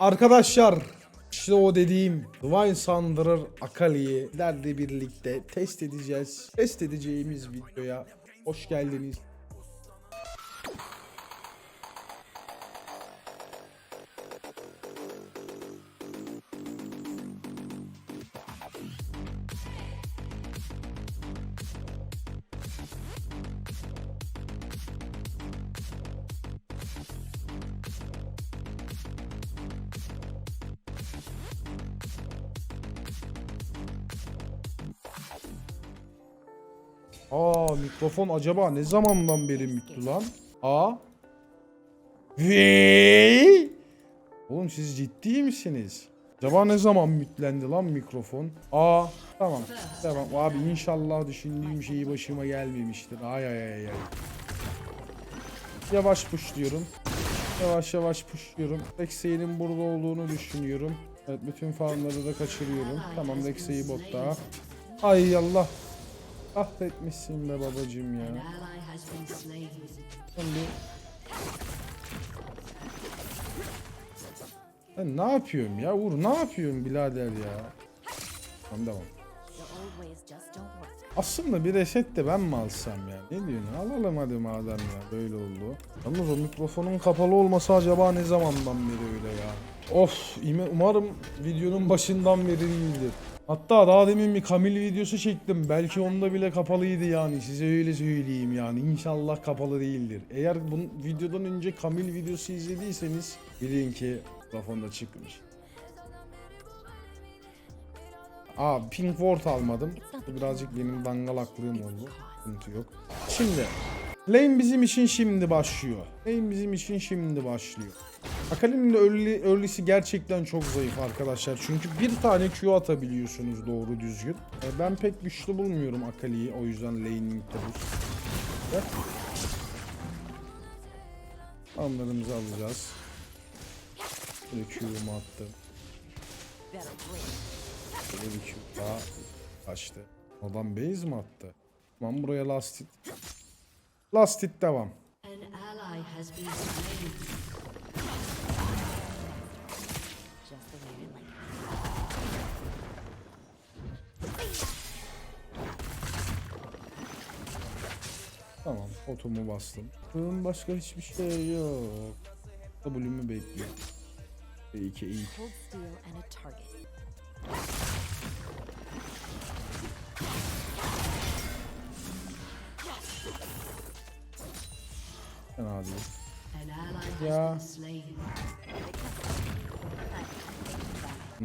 Arkadaşlar işte o dediğim Divine Sandrer Akali'yi derle birlikte test edeceğiz. Test edeceğimiz videoya hoş geldiniz. Aa mikrofon acaba ne zamandan beri mütlü lan? Aa. Vey! Oğlum siz ciddi misiniz? Acaba ne zaman mütlendi lan mikrofon? Aa tamam tamam abi inşallah düşündüğüm şeyi başıma gelmemiştir. Ay ay ay ay. Yavaş puşluyorum. Yavaş yavaş puşluyorum. Rexey'nin burada olduğunu düşünüyorum. Evet bütün farmları da kaçırıyorum. Tamam Rexey botta. Ay Allah. Kahretmişsin be babacım ya. Şimdi... Ben ne yapıyorum ya Uğur ne yapıyorum birader ya. Tamam work. Aslında bir reset de ben mi alsam ya? Ne diyorsun? Alalım hadi madem ya. Böyle oldu. Yalnız o mikrofonun kapalı olması acaba ne zamandan beri öyle ya? Of umarım videonun başından beri değildir. Hatta daha demin bir Kamil videosu çektim. Belki onda bile kapalıydı yani. Size öyle söyleyeyim yani. İnşallah kapalı değildir. Eğer bu videodan önce Kamil videosu izlediyseniz bilin ki mikrofonda çıkmış. Aa Pink Ward almadım. Bu birazcık benim dangalaklığım oldu. Sıkıntı yok. Şimdi Lane bizim için şimdi başlıyor. Lane bizim için şimdi başlıyor. Akali'nin early, early'si gerçekten çok zayıf arkadaşlar. Çünkü bir tane Q atabiliyorsunuz doğru düzgün. E, Ben pek güçlü bulmuyorum Akali'yi. O yüzden lane'likte bu. Ve Anlarımızı alacağız. Böyle Q'umu attım. Böyle bir Q daha kaçtı. Adam base mi attı? Tamam buraya last hit. Last hit devam. Tamam otomu bastım. Bunun başka hiçbir şey yok. W'mü bekliyor. B2 iyi. Fena değil. Ya.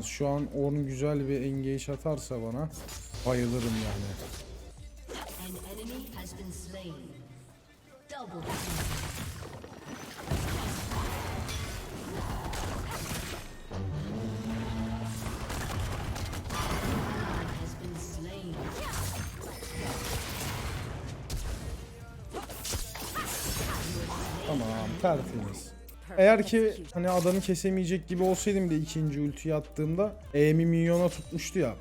Şu an Orn güzel bir engage atarsa bana bayılırım yani. Tertemiz. Eğer ki hani adamı kesemeyecek gibi olsaydım da ikinci ultiyi attığımda E'mi minyona tutmuştu ya.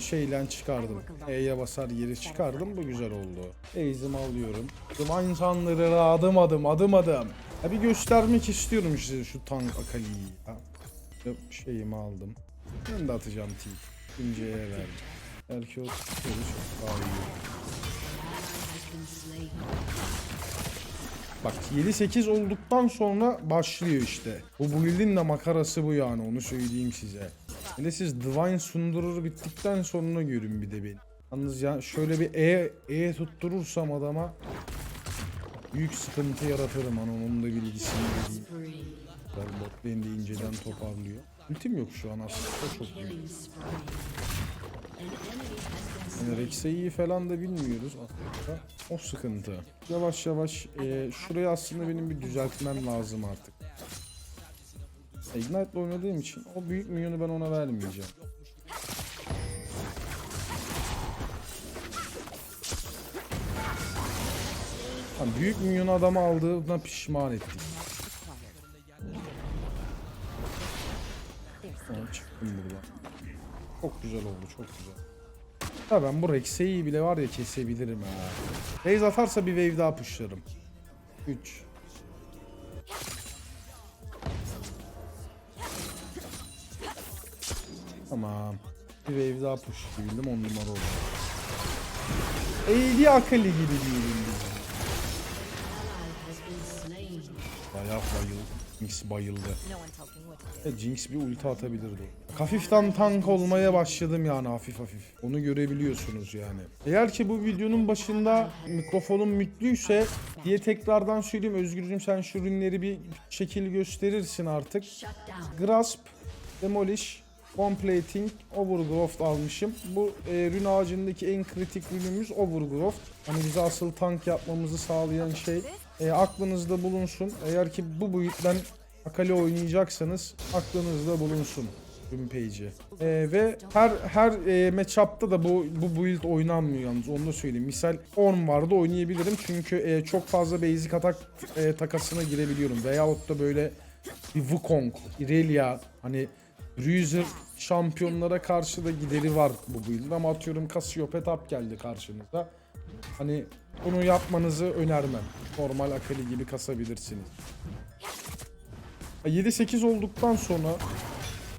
Şeyle çıkardım. E'ye basar yeri çıkardım. Bu güzel oldu. Base'imi alıyorum. Divine insanları adım adım adım adım. Ya bir göstermek istiyorum size şu tank Akali'yi Şeyimi aldım. Ben de atacağım T. İkinciye verdim. Belki o çok daha iyi. Bak 7-8 olduktan sonra başlıyor işte. Bu build'in de makarası bu yani onu söyleyeyim size. Hele siz Divine sundurur bittikten sonra görün bir de beni. Yalnız ya şöyle bir E, e tutturursam adama büyük sıkıntı yaratırım hani onun da bilgisini vereyim. Bot de inceden toparlıyor. Ultim yok şu an aslında çok büyük. Yani Rex'e falan da bilmiyoruz aslında. O sıkıntı. Yavaş yavaş e, şurayı aslında benim bir düzeltmem lazım artık. Ignite'la oynadığım için o büyük minyonu ben ona vermeyeceğim. Tamam, büyük minyonu adama aldığına pişman ettik. Tamam, çıktım buradan. Çok güzel oldu, çok güzel. Ha ben bu Rex'e'yi bile var ya kesebilirim ha. Raze atarsa bir wave daha pushlarım. 3 Tamam. Bir wave daha push bildim 10 numara oldu. AD akıllı gibi diyelim biz. Bayağı bayıldı. Jinx bayıldı. Ya Jinx bir ulti atabilirdi. Hafiften tank olmaya başladım yani hafif hafif. Onu görebiliyorsunuz yani. Eğer ki bu videonun başında mikrofonum mütlüyse diye tekrardan söyleyeyim Özgürcüm sen şu ürünleri bir şekil gösterirsin artık. Grasp, Demolish, Completing, Overgrowth almışım. Bu e, rün ağacındaki en kritik ürünümüz Overgrowth. Hani bize asıl tank yapmamızı sağlayan şey. E, aklınızda bulunsun. Eğer ki bu boyuttan Akali oynayacaksanız aklınızda bulunsun ürün page'i. E, ve her her e, matchup'ta da bu bu build oynanmıyor yalnız onu da söyleyeyim. Misal Ornn vardı oynayabilirim çünkü e, çok fazla basic atak e, takasına girebiliyorum. Veyahut da böyle bir Wukong, Irelia hani Bruiser şampiyonlara karşı da gideri var bu build ama atıyorum Cassiopeia up geldi karşınıza. Hani bunu yapmanızı önermem. Normal Akali gibi kasabilirsiniz. 7-8 olduktan sonra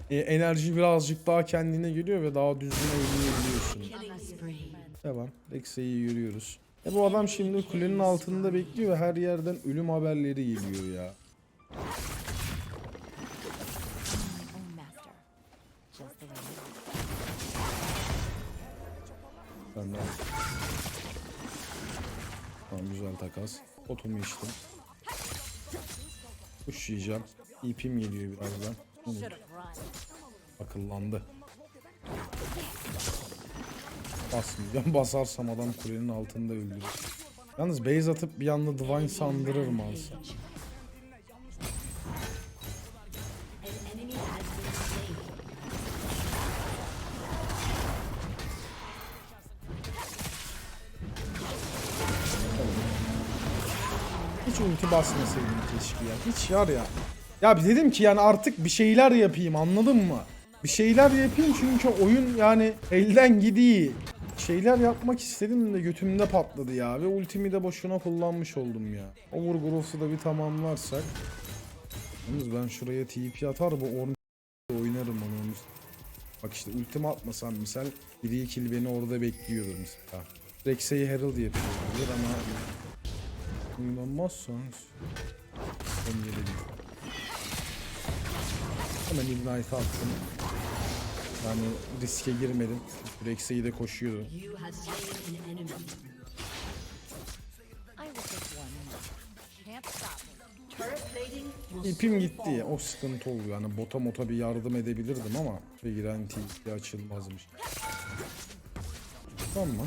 e, enerji birazcık daha kendine geliyor ve daha düzgün oynayabiliyorsun. Devam. Rexa'yı yürüyoruz. E bu adam şimdi kulenin altında bekliyor ve her yerden ölüm haberleri geliyor ya. Ben de Tamam güzel takas. Otumu içtim. Kuş yiyeceğim. İpim geliyor birazdan. Run. Akıllandı. Basmayacağım. Basarsam adam kulenin altında öldürür. Yalnız base atıp bir anda Divine sandırır mı Hiç ulti basmasaydım keşke ya. Hiç yar ya. Ya dedim ki yani artık bir şeyler yapayım anladın mı? Bir şeyler yapayım çünkü oyun yani elden gidiyor. Şeyler yapmak istedim de götümde patladı ya ve ultimi de boşuna kullanmış oldum ya. Overgrowth'u da bir tamamlarsak. Yalnız ben şuraya TP atar bu orn oynarım onu. Bak işte ultimi atmasam misal biri kill beni orada bekliyordur mesela. Rex'e Herald yapıyorlar ama İnanmazsanız ben gelelim. Hemen Ignite attım. Yani riske girmedim. Rex'e de koşuyordu. İpim gitti ya. O sıkıntı oldu. Yani bota mota bir yardım edebilirdim ama TP açılmazmış. Tamam mı?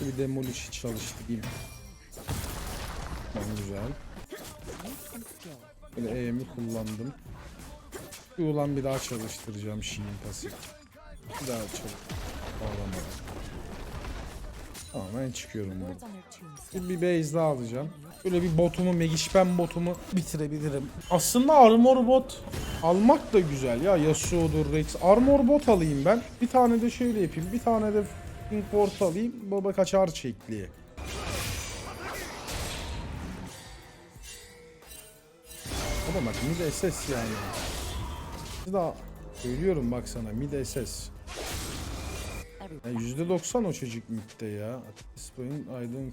Bir demolish çalıştırayım. Tamam güzel. Böyle E'mi kullandım. Ulan bir daha çalıştıracağım Sheen pasif. Bir daha çalış. Tamam ben çıkıyorum buradan. Bir, base daha alacağım. Böyle bir botumu, Megishpen botumu bitirebilirim. Aslında armor bot almak da güzel ya. Yasuo'dur, Rex. Armor bot alayım ben. Bir tane de şöyle yapayım. Bir tane de Ward alayım. Baba kaçar çekliğe. Ama bak mid SS yani. Daha söylüyorum bak sana mid SS. Everybody. Ya %90 o çocuk midde ya. At this point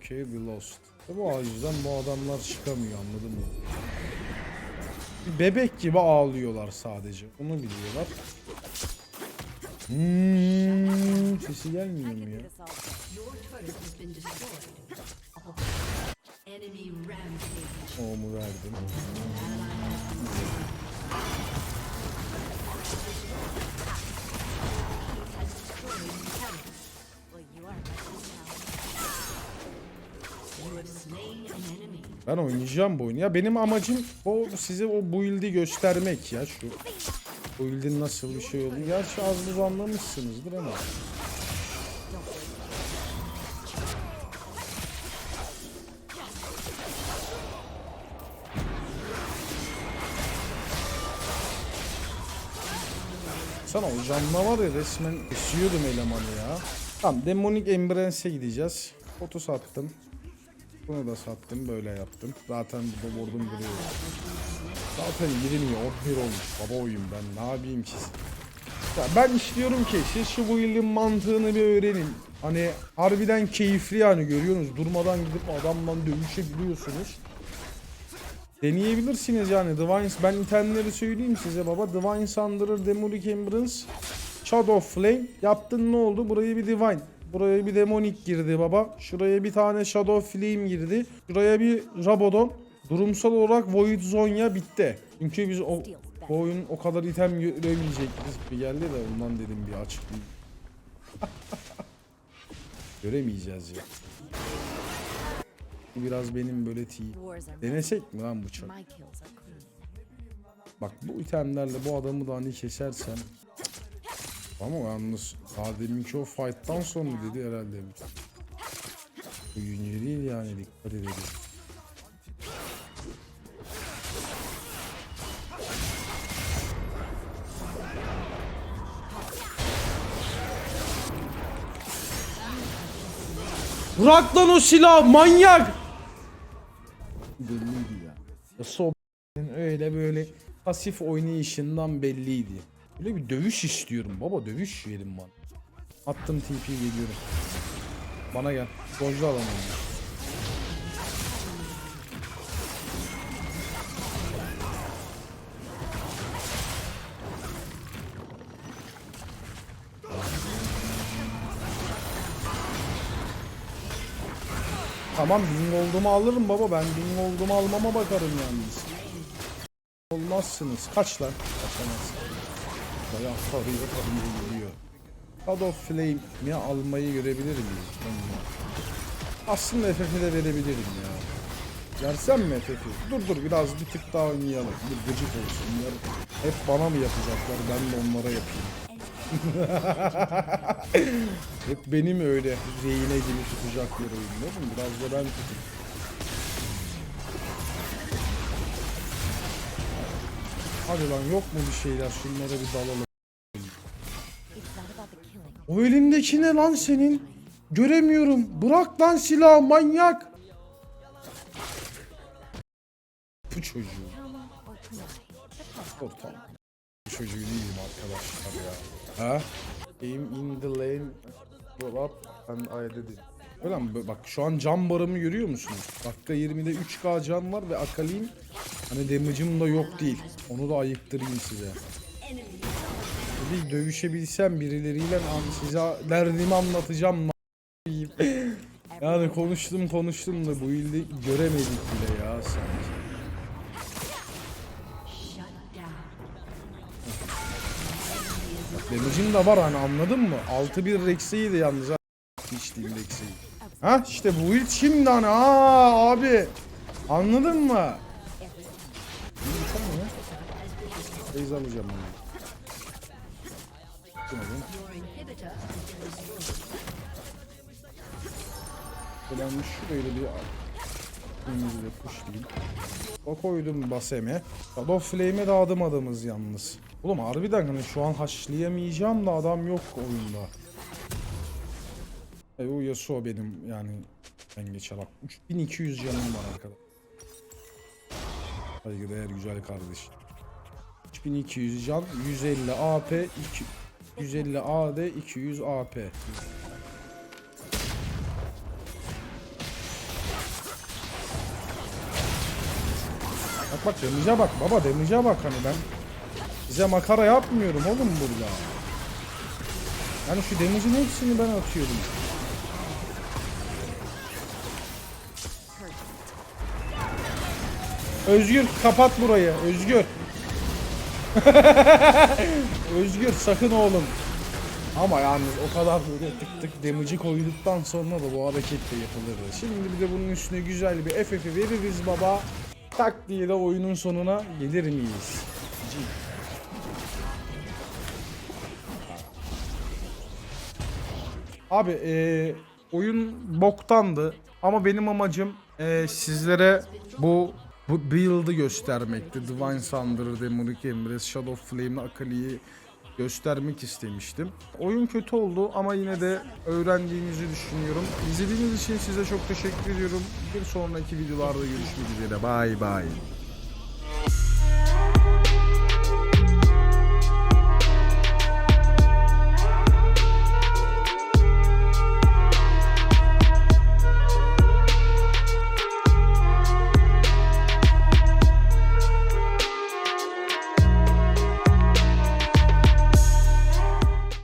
we lost. Bu yüzden bu adamlar çıkamıyor anladın mı? Bebek gibi ağlıyorlar sadece. Onu biliyorlar. Hmm, sesi gelmiyor mu ya? This all day. O mu verdim? Ben oynayacağım bu oyunu. Ya benim amacım o size o build'i göstermek ya şu. Build'in nasıl bir şey olduğunu. Gerçi az buz anlamışsınızdır ama. Sana o canla var ya resmen esiyordum elemanı ya. Tamam Demonic Embrance'e gideceğiz. Foto sattım. Bunu da sattım böyle yaptım. Zaten burada vurdum duruyor. Zaten 20 11 olmuş baba oyun ben ne yapayım ki? Ya ben istiyorum ki siz şu bu yılın mantığını bir öğrenin. Hani harbiden keyifli yani görüyorsunuz. Durmadan gidip adamla dövüşebiliyorsunuz. Deneyebilirsiniz yani. Divine ben itemleri söyleyeyim size baba. Divine Sandırır, Demonic Embrace Shadow Flame. Yaptın ne oldu? Burayı bir Divine Buraya bir Demonic girdi baba. Şuraya bir tane Shadow Flame girdi. Şuraya bir Rabadon Durumsal olarak Void Zonya bitti. Çünkü biz o, bu oyun o kadar item göremeyecektik gibi geldi de ondan dedim bir açıklayayım. Göremeyeceğiz ya Bu Biraz benim böyle T Wars are Denesek mi lan bıçak? Bak bu itemlerle bu adamı da hani kesersen ama yalnız daha deminki o fight'tan sonra dedi herhalde. Yünce değil yani dikkat edelim. Bırak lan o silah manyak! Belliydi ya. Ya so öyle böyle pasif oynayışından belliydi. Böyle bir dövüş istiyorum baba dövüş verin bana. Attım TP geliyorum. Bana gel. Dojlu alalım. Tamam bin olduğumu alırım baba ben bin olduğumu almama bakarım yalnız. Olmazsınız. Kaç lan? Kaçamazsın. Bayağı tarıyor tarıyor geliyor. God of Flame'i almayı görebilir miyiz? Aslında FF'e de verebilirim ya. Versem mi FF'i? Dur dur biraz bir tık daha oynayalım. Bir gıcık olsunlar. Hep bana mı yapacaklar? Ben de onlara yapayım. Hep benim öyle reyine gibi tutacaklar oyunları. Biraz da ben tutayım. Hadi lan yok mu bir şeyler şunlara bir dalalım. O elindeki ne lan senin? Göremiyorum. Bırak lan silahı manyak. Bu çocuğu. Ortam. Çocuğu değilim arkadaşlar ya. Ha? Aim in the lane. Roll up and I did it. Öyle mi? Bak şu an can barımı görüyor musunuz? Dakika 20'de 3k can var ve akalim hani damage'ım da yok değil. Onu da ayıktırayım size. Bir dövüşebilsem birileriyle an size derdimi anlatacağım. yani konuştum konuştum da bu ilde göremedik bile ya sanki. Damage'im de var hani anladın mı? 6-1 Rex'iydi yalnız ha. İçtiğim Rex'i. Ha işte bu ilk şimdi hani aa abi. Anladın mı? Beyz alacağım onu. Ben şurayı da bir önümüzü de pushlayayım. O koydum baseme. Shadow Flame'e de adım adamız yalnız. Oğlum harbiden hani şu an haşlayamayacağım da adam yok oyunda. E, o Yasuo benim yani ben geçer bak. 3200 canım var arkada. Saygıdeğer güzel kardeş. 3200 can, 150 AP, 2, 150 AD, 200 AP. Bak damage'e bak baba damage'e bak hani ben size makara yapmıyorum oğlum burada. Yani şu damage'in hepsini ben atıyorum. Özgür kapat burayı Özgür. Özgür sakın oğlum. Ama yalnız o kadar böyle tık tık damage'i koyduktan sonra da bu hareket de yapılırdı. Şimdi bir de bunun üstüne güzel bir FF'i veririz baba. Tak diye de oyunun sonuna gelir miyiz? Abi eee, oyun boktandı ama benim amacım eee, sizlere bu bu build'ı göstermekti. Divine Thunder, Demonic Embrace, Shadow Flame, Akali'yi göstermek istemiştim. Oyun kötü oldu ama yine de öğrendiğinizi düşünüyorum. İzlediğiniz için size çok teşekkür ediyorum. Bir sonraki videolarda görüşmek üzere. Bye bye.